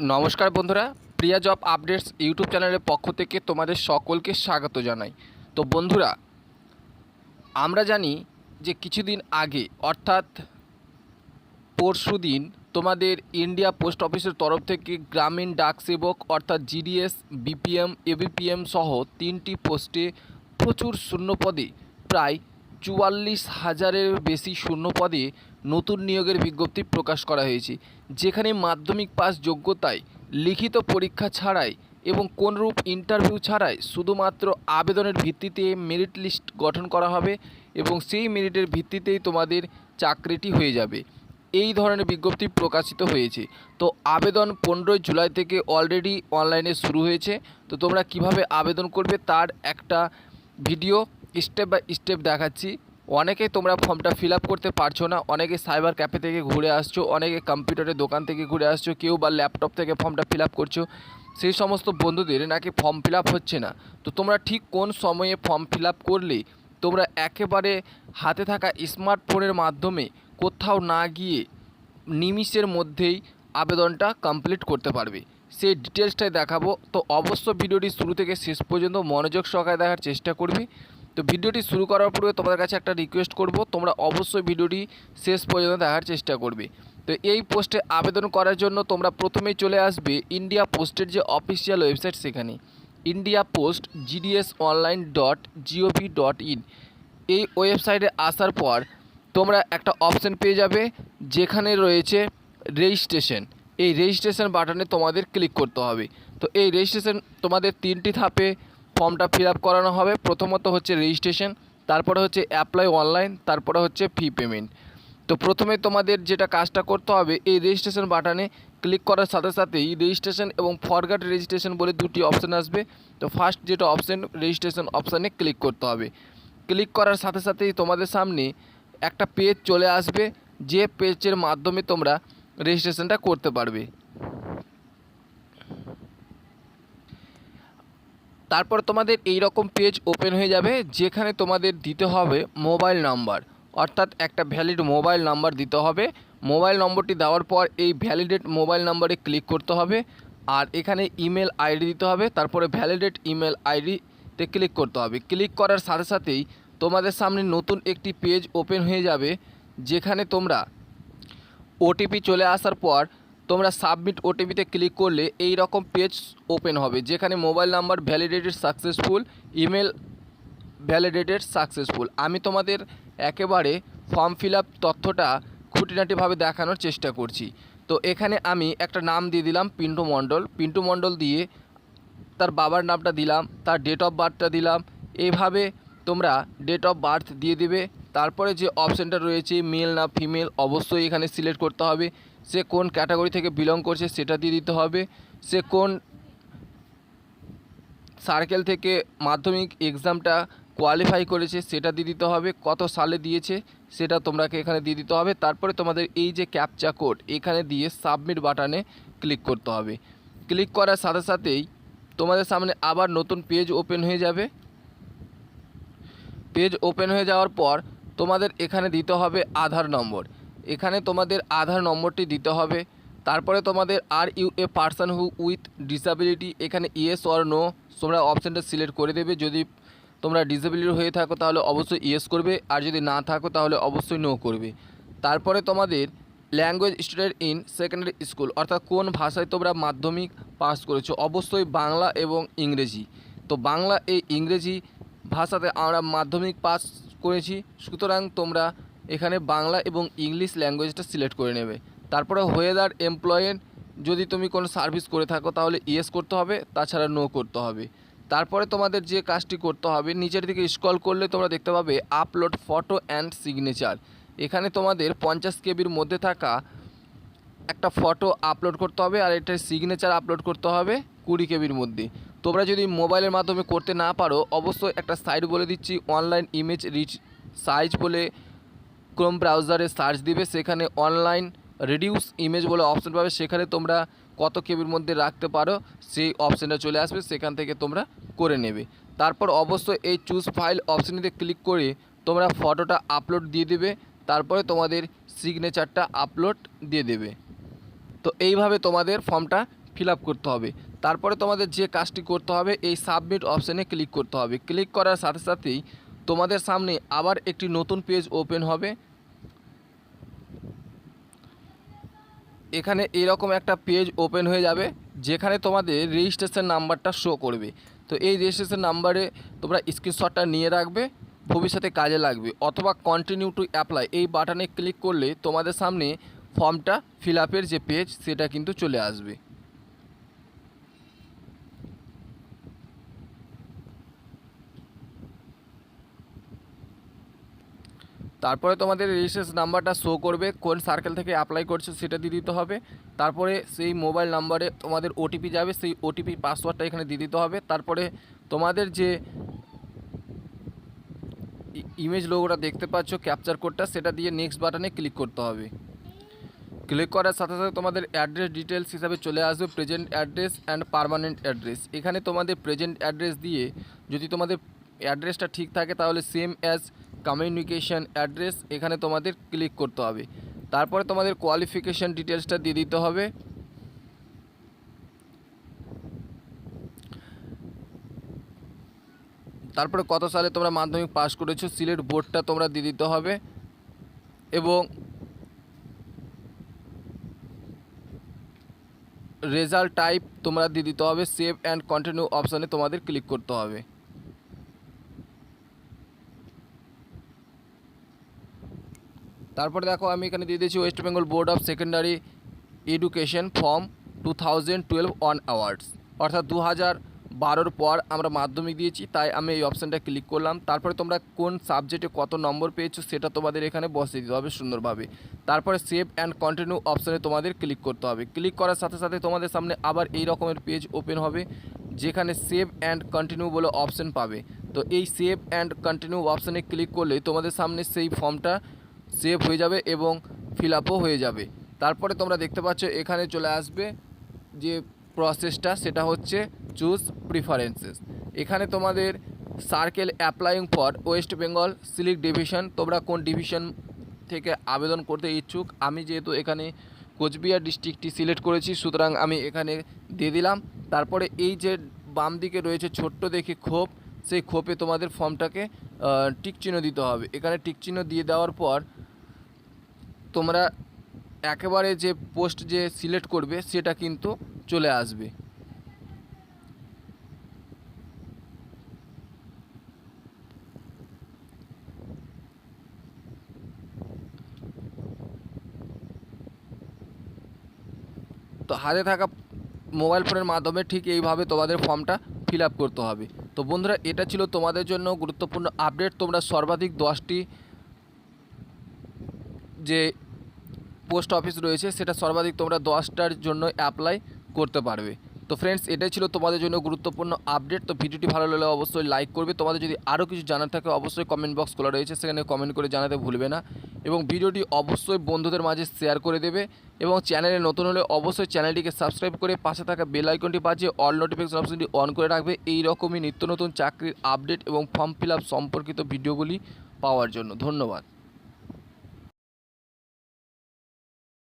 নমস্কার বন্ধুরা, প্রিয়া job updates YouTube চ্যানেলের পক্ষ থেকে তোমাদের সকলকে স্বাগত জানাই। তো বন্ধুরা, আমরা জানি যে কিছুদিন আগে, অর্থাৎ পরশু দিন, তোমাদের ইন্ডিয়া পোস্ট অফিসের তরফ থেকে গ্রামীণ ডাক সেবক, অর্থাৎ জিডিএস, বিপিএম, এবিপিএম সহ তিনটি পোস্টে প্রচুর শূন্যপদে, প্রায় চুয়াল্লিশ হাজারের বেশি শূন্যপদে নতুন নিয়োগের বিজ্ঞপ্তি প্রকাশ করা হয়েছে, যেখানে মাধ্যমিক পাস যোগ্যতায় লিখিত পরীক্ষা ছাড়াই এবং কোনরূপ ইন্টারভিউ ছাড়াই শুধুমাত্র আবেদনের ভিত্তিতে মেরিট লিস্ট গঠন করা হবে এবং সেই মেরিটের ভিত্তিতেই তোমাদের চাকরিটি হয়ে যাবে। এই ধরনের বিজ্ঞপ্তি প্রকাশিত হয়েছে। তো আবেদন পনেরোই জুলাই থেকে অলরেডি অনলাইনে শুরু হয়েছে। তো তোমরা কীভাবে আবেদন করবে তার একটা ভিডিও স্টেপ বাই স্টেপ দেখাচ্ছি। অনেকে তোমরা ফর্মটা ফিল করতে পারছ না অনেকে সাইবার ক্যাফে থেকে ঘুরে আসছো অনেকে কম্পিউটারের দোকান থেকে ঘুরে আসছো, কেউ বা ল্যাপটপ থেকে ফর্মটা ফিল করছ, সেই সমস্ত বন্ধুদের নাকি ফর্ম ফিল হচ্ছে না। তো তোমরা ঠিক কোন সময়ে ফর্ম ফিল করলে, তোমরা একেবারে হাতে থাকা স্মার্টফোনের মাধ্যমে কোথাও না গিয়ে নিমিষের মধ্যেই আবেদনটা কমপ্লিট করতে পারবে। সেই ডিটেলসটাই দেখাবো। তো অবশ্য ভিডিওটি শুরু থেকে শেষ পর্যন্ত মনোযোগ সহকারে দেখার চেষ্টা করবে। তো ভিডিওটি শুরু করার পূর্বে তোমাদের কাছে একটা রিকোয়েস্ট করব, তোমরা অবশ্যই ভিডিওটি শেষ পর্যন্ত দেখার চেষ্টা করবে। তো এই পোস্টে আবেদন করার জন্য তোমরা প্রথমেই চলে আসবে ইন্ডিয়া পোস্টের যে অফিসিয়াল ওয়েবসাইট সেখানে। India post GDS online dot gov dot in এই ওয়েবসাইটে আসার পর তোমরা একটা অপশান পেয়ে যাবে, যেখানে রয়েছে রেজিস্ট্রেশন এই রেজিস্ট্রেশন বাটনে তোমাদের ক্লিক করতে হবে। তো এই রেজিস্ট্রেশন তোমাদের তিনটি ধাপে ফর্মটা ফিল আপ করানো হবে। প্রথমত হচ্ছে রেজিস্ট্রেশন তারপরে হচ্ছে অ্যাপ্লাই অনলাইন তারপরে হচ্ছে ফি পেমেন্ট তো প্রথমে তোমাদের যেটা কাজটা করতে হবে, এই রেজিস্ট্রেশন বাটনে ক্লিক করার সাথে সাথেই রেজিস্ট্রেশন এবং ফরগাট রেজিস্ট্রেশন বলে দুটি অপশান আসবে। তো ফার্স্ট যেটা অপশান রেজিস্ট্রেশন অপশানে ক্লিক করতে হবে। ক্লিক করার সাথে সাথেই তোমাদের সামনে একটা পেজ চলে আসবে, যে পেজের মাধ্যমে তোমরা রেজিস্ট্রেশনটা করতে পারবে। তারপর তোমাদের এই রকম পেজ ওপেন হয়ে যাবে, যেখানে তোমাদের দিতে হবে মোবাইল নাম্বার অর্থাৎ একটা ভ্যালিড মোবাইল নাম্বার দিতে হবে। মোবাইল নম্বরটি দেওয়ার পর এই ভ্যালিডেট মোবাইল নাম্বারে ক্লিক করতে হবে। আর এখানে ইমেল আইডি দিতে হবে। তারপরে ভ্যালিডেট ইমেল আইডিতে ক্লিক করতে হবে। ক্লিক করার সাথে সাথেই তোমাদের সামনে নতুন একটি পেজ ওপেন হয়ে যাবে, যেখানে তোমরা ওটিপি চলে আসার পর তোমরা সাবমিট ওটিপিতে ক্লিক করলে এই রকম পেজ ওপেন হবে, যেখানে mobile number validated successful email validated successful আমি তোমাদের একেবারে ফর্ম ফিল আপ তথ্যটা খুঁটিনাটিভাবে দেখানোর চেষ্টা করছি। তো এখানে আমি একটা নাম দিয়ে দিলাম পিন্টু মণ্ডল। পিন্টু মণ্ডল দিয়ে তার বাবার নামটা দিলাম, তার ডেট অফ বার্থটা দিলাম। এইভাবে তোমরা ডেট অফ বার্থ দিয়ে দিবে। তারপরে যে অপশানটা রয়েছে মেল না ফিমেল অবশ্যই এখানে সিলেক্ট করতে হবে। সে কোন ক্যাটাগরি থেকে বিলং করছে সেটা দিয়ে দিতে হবে। সে কোন সার্কেল থেকে মাধ্যমিক এক্সামটা কোয়ালিফাই করেছে সেটা দিয়ে দিতে হবে, কত সালে দিয়েছে সেটা তোমরাকে এখানে দিয়ে দিতে হবে। তারপরে তোমাদের এই যে ক্যাপচা কোড এখানে দিয়ে সাবমিট বাটনে ক্লিক করতে হবে। ক্লিক করার সাথে সাথেই তোমাদের সামনে আবার নতুন পেজ ওপেন হয়ে যাবে। পেজ ওপেন হয়ে যাওয়ার পর তোমাদের এখানে দিতে হবে আধার নম্বর। এখানে তোমাদের আধার নম্বরটি দিতে হবে। তারপরে তোমাদের are you a person who with disability এখানে ইয়েস অর নো, তোমরা অপশানটা সিলেক্ট করে দেবে। যদি তোমরা ডিসেবিলিটি হয়ে থাকো তাহলে অবশ্যই ইয়েস করবে, আর যদি না থাকো তাহলে অবশ্যই নো করবে। তারপরে তোমাদের language student in secondary school, অর্থাৎ কোন ভাষায় তোমরা মাধ্যমিক পাস করেছ? অবশ্যই বাংলা এবং ইংরেজি। তো বাংলা এই ইংরেজি ভাষাতে আমরা মাধ্যমিক পাস করেছি, সুতরাং তোমরা এখানে বাংলা এবং ইংলিশ ল্যাঙ্গুয়েজটা সিলেক্ট করে নেবে। তারপরে ওয়েদার এমপ্লয়েন যদি তুমি কোনো সার্ভিস করে থাকো তাহলে ইয়েস করতে হবে, তাছাড়া নো করতে হবে। তারপরে তোমাদের যে কাজটি করতে হবে, নিচের দিকে স্ক্রল করলে তোমরা দেখতে পাবে আপলোড ফটো অ্যান্ড সিগনেচার এখানে তোমাদের পঞ্চাশ কেবির মধ্যে থাকা একটা ফটো আপলোড করতে হবে আর এটার সিগনেচার আপলোড করতে হবে কুড়ি কেবির মধ্যে। তোমরা যদি মোবাইলের মাধ্যমে করতে না পারো, অবশ্যই একটা সাইট বলে দিচ্ছি অনলাইন ইমেজ রিচ সাইজ বলে ক্রোম ব্রাউজারে সার্চ দিবে, সেখানে অনলাইন রিডিউস ইমেজ বলে অপশন পাবে, সেখানে তোমরা কত কেবির মধ্যে রাখতে পারো, সেই অপশানটা চলে আসবে, সেখান থেকে তোমরা করে নেবে। তারপর অবশ্যই এই চুজ ফাইল অপশানটিতে ক্লিক করে তোমরা ফটোটা আপলোড দিয়ে দেবে, তারপরে তোমাদের সিগনেচারটা আপলোড দিয়ে দেবে। তো এইভাবে তোমাদের ফর্মটা ফিল করতে হবে। তারপরে তোমাদের যে কাজটি করতে হবে, এই সাবমিট অপশানে ক্লিক করতে হবে। ক্লিক করার সাথে সাথেই তোমাদের সামনে আবার একটি নতুন পেজ ওপেন হবে। এখানে এরকম একটা পেজ ওপেন হয়ে যাবে, যেখানে তোমাদের রেজিস্ট্রেশন নাম্বারটা শো করবে। তো এই রেজিস্ট্রেশন নাম্বারে তোমরা স্ক্রিনশটটা নিয়ে রাখবে, ভবিষ্যতে কাজে লাগবে, অথবা কন্টিনিউ টু অ্যাপ্লাই এই বাটনে ক্লিক করলে তোমাদের সামনে ফর্মটা ফিল আপের যে পেজ সেটা কিন্তু চলে আসবে। তারপরে তোমাদের রেজিস্ট্রেশন নাম্বারটা শো করবে, কোন সার্কেল থেকে অ্যাপ্লাই করছ সেটা দিয়ে দিতে হবে। তারপরে সেই মোবাইল নাম্বারে তোমাদের ওটিপি যাবে, সেই ওটিপি পাসওয়ার্ডটা এখানে দিয়ে দিতে হবে। তারপরে তোমাদের যে ইমেজ লোগোটা দেখতে পাচ্ছ ক্যাপচার কোডটা সেটা দিয়ে নেক্সট বাটনে ক্লিক করতে হবে। ক্লিক করার সাথে সাথে তোমাদের অ্যাড্রেস ডিটেলস হিসাবে চলে আসবে present address and permanent address এখানে তোমাদের প্রেজেন্ট অ্যাড্রেস দিয়ে যদি তোমাদের অ্যাড্রেসটা ঠিক থাকে, তাহলে সেম অ্যাজ কমিউনিকেশন অ্যাড্রেস এখানে তোমাদের ক্লিক করতে হবে। তারপরে তোমাদের কোয়ালিফিকেশান ডিটেলসটা দিয়ে দিতে হবে। তারপরে কত সালে তোমরা মাধ্যমিক পাস করেছ, সিলেট বোর্ডটা তোমরা দিয়ে দিতে হবে। এবং রেজাল্ট টাইপ তোমরা দিয়ে দিতে হবে সেভ অ্যান্ড কন্টিনিউ অপশানে তোমাদের ক্লিক করতে হবে। তারপরে দেখো আমি এখানে দিয়ে দিয়েছি West Bengal board of secondary education form two thousand twelve on awards অর্থাৎ দু হাজার বারোর পর আমরা মাধ্যমিক দিয়েছি, তাই আমি এই অপশানটা ক্লিক করলাম। তারপরে তোমরা কোন সাবজেক্টে কত নম্বর পেয়েছ সেটা তোমাদের এখানে বসিয়ে দিতে হবে সুন্দরভাবে। তারপরে সেভ অ্যান্ড কন্টিনিউ অপশানে তোমাদের ক্লিক করতে হবে। ক্লিক করার সাথে সাথে তোমাদের সামনে আবার এই রকমের পেজ ওপেন হবে, যেখানে সেভ অ্যান্ড কন্টিনিউ বলে অপশান পাবে। তো এই সেভ অ্যান্ড কন্টিনিউ অপশানে ক্লিক করলে তোমাদের সামনে সেই ফর্মটা সেভ হয়ে যাবে এবং ফিল আপও হয়ে যাবে। তারপরে তোমরা দেখতে পাচ্ছ এখানে চলে আসবে যে প্রসেসটা সেটা হচ্ছে চুজ প্রিফারেন্সেস এখানে তোমাদের circle applying for West Bengal সিলিক ডিভিশন তোমরা কোন ডিভিশন থেকে আবেদন করতে ইচ্ছুক, আমি যেহেতু এখানে কোচবিহার ডিস্ট্রিক্টটি সিলেক্ট করেছি, সুতরাং আমি এখানে দিয়ে দিলাম। তারপরে এই যে বাম দিকে রয়েছে ছোট্ট দেখে খোপ, সেই খোপে তোমাদের ফর্মটাকে টিক চিহ্ন দিতে হবে। এখানে টিক চিহ্ন দিয়ে দেওয়ার পর তোমরা একেবারে যে পোস্ট যে সিলেক্ট করবে, সেটা কিন্তু চলে আসবে। তো হাতে থাকা মোবাইল ফোনের মাধ্যমে ঠিক এইভাবে তোমাদের ফর্মটা ফিল করতে হবে। তো বন্ধুরা, এটা ছিল তোমাদের জন্য গুরুত্বপূর্ণ আপডেট তোমরা সর্বাধিক দশটি যে পোস্ট অফিস রয়েছে, সেটা সর্বাধিক তোমরা দশটার জন্য অ্যাপ্লাই করতে পারবে। তো ফ্রেন্ডস এটাই ছিল তোমাদের জন্য গুরুত্বপূর্ণ আপডেট তো ভিডিওটি ভালো লাগলে অবশ্যই লাইক করবে। তোমাদের যদি আরও কিছু জানার থাকে, অবশ্যই কমেন্ট বক্স খোলা রয়েছে, সেখানে কমেন্ট করে জানাতে ভুলবে না। এবং ভিডিওটি অবশ্যই বন্ধুদের মাঝে শেয়ার করে দেবে। এবং চ্যানেলে নতুন হলে অবশ্যই চ্যানেলটিকে সাবস্ক্রাইব করে পাশে থাকা বেল আইকনটি বাজিয়ে অল নোটিফিকেশন অপশনটি অন করে রাখবে। এই রকমই নিত্য নতুন চাকরির আপডেট এবং ফর্ম ফিল সম্পর্কিত ভিডিওগুলি পাওয়ার জন্য। ধন্যবাদ।